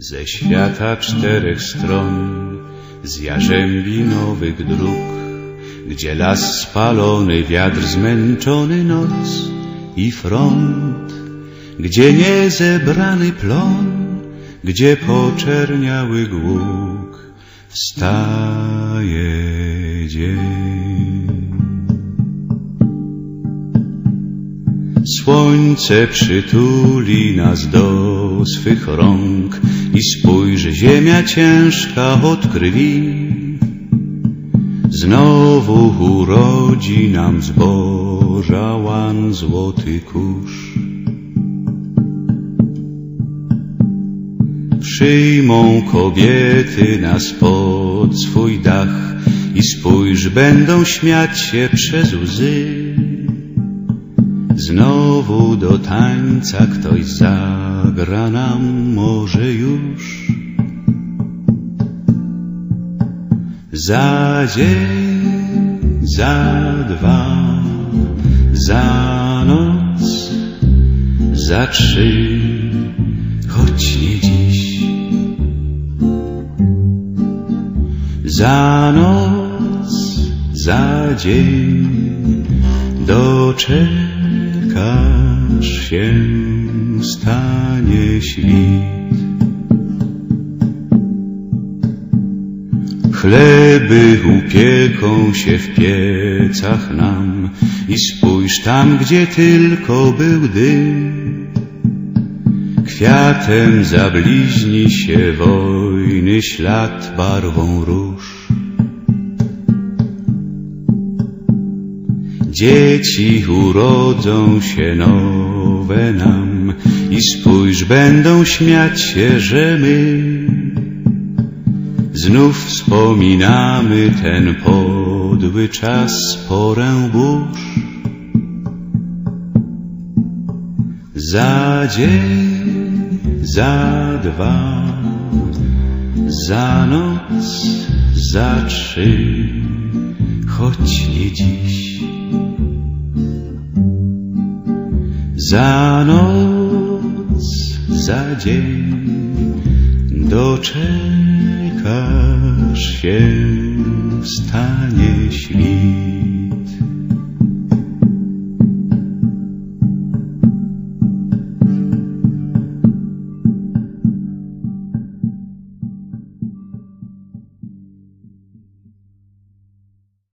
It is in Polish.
Ze świata czterech stron, z jarzębi nowych dróg, gdzie las spalony, wiatr zmęczony noc i front, gdzie niezebrany plon, gdzie poczerniały głuk, wstaje dzień. Słońce przytuli nas do swych rąk i spójrz, ziemia ciężka od krwi. Znowu urodzi nam zboża łan złoty kurz. Przyjmą kobiety nas pod swój dach i spójrz, będą śmiać się przez łzy. Znowu do tańca ktoś zagra nam może już. Za dzień, za dwa, za noc, za trzy, choć nie dziś. Za noc, za dzień, doczekasz się, stanie świt. Chleby upieką się w piecach nam i spójrz tam, gdzie tylko był dym. Kwiatem zabliźni się wojny ślad barwą róż. Dzieci urodzą się nowe nam i spójrz, będą śmiać się, że my znów wspominamy ten podły czas, porę burz. Za dzień, za dwa, za noc, za trzy, choć nie dziś. Za noc, za dzień doczekasz się, stanie świt.